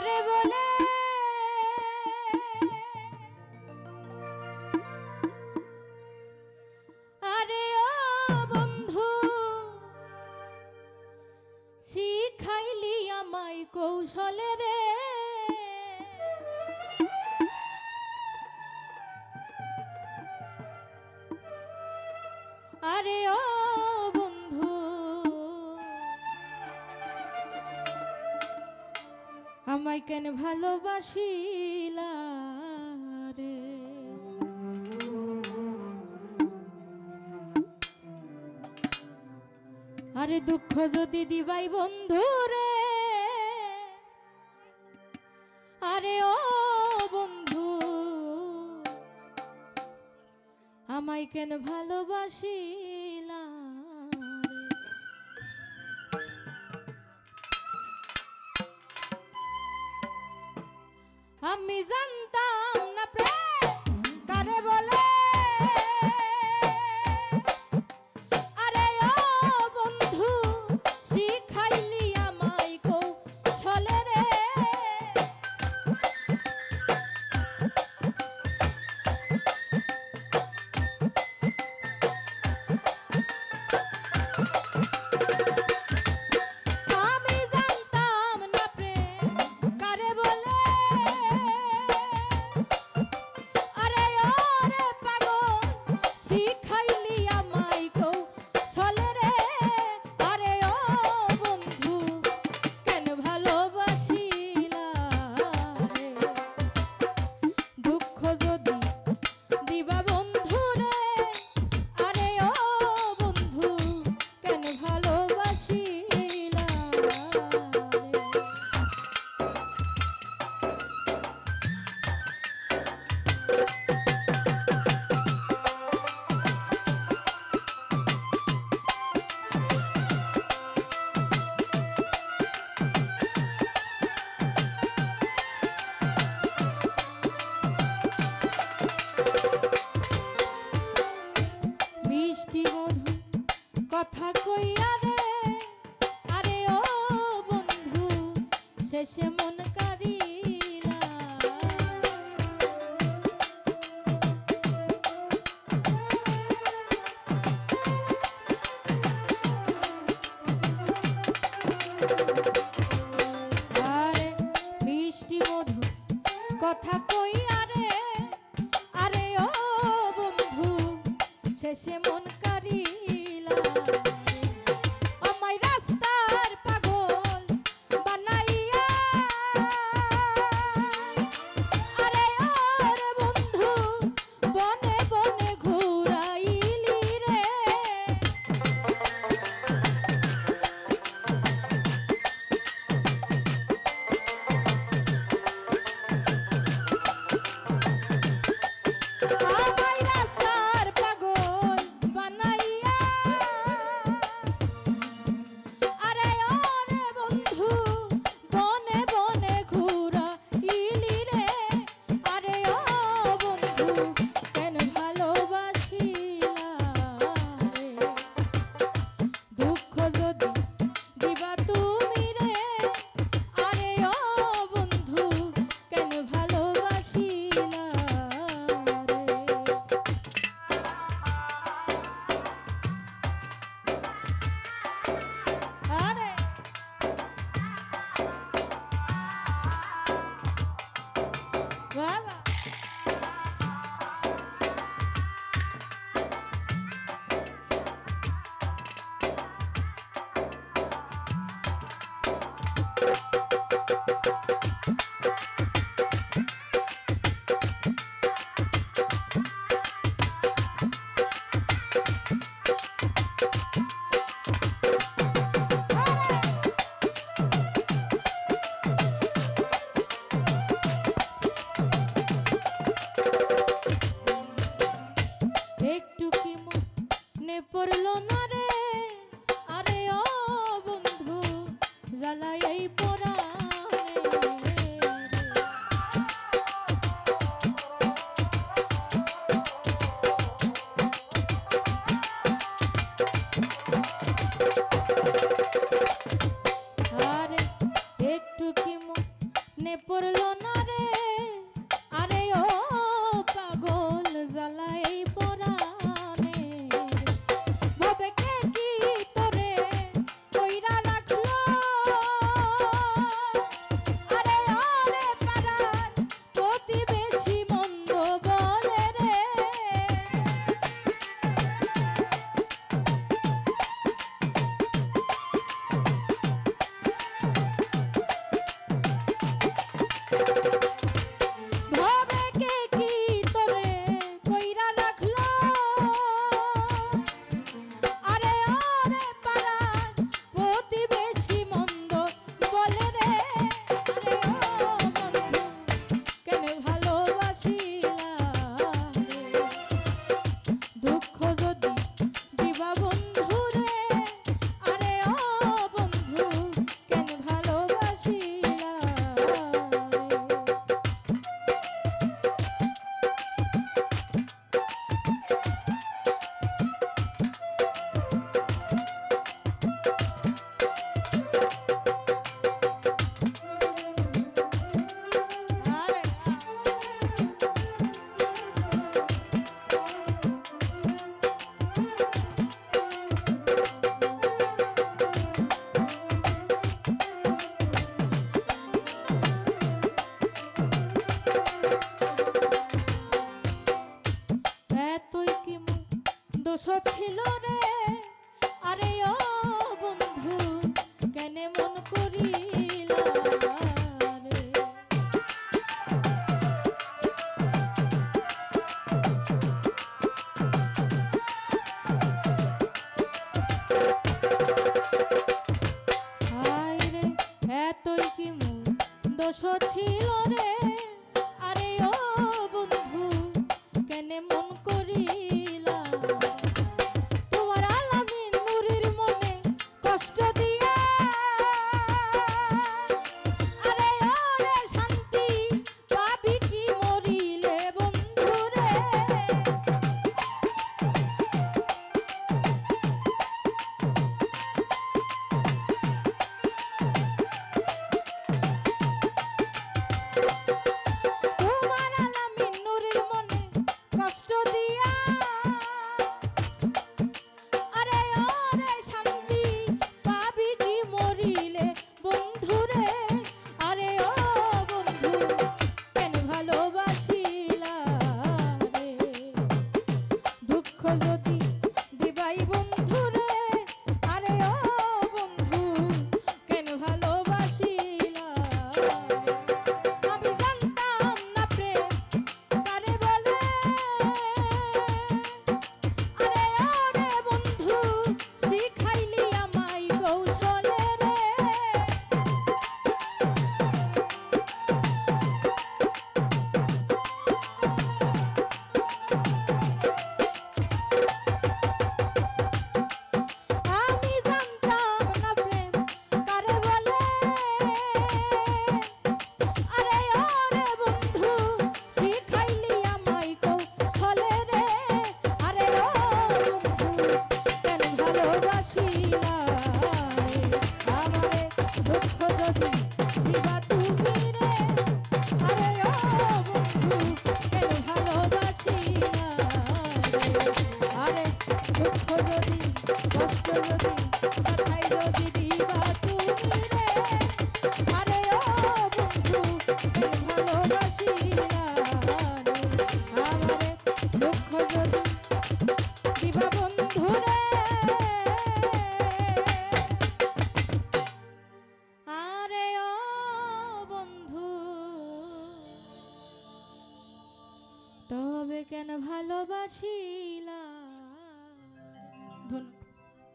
করে বলে। আরে ও বন্ধু শিখাইলি আমায় কৌশলে রে। কেন ভালোবাসিলা রে আরে দুঃখ যদি দিবাই বন্ধু রে আরে ও বন্ধু, আমায় কেন ভালোবাসি আমি সে মন পড়ল না রে। আরে ও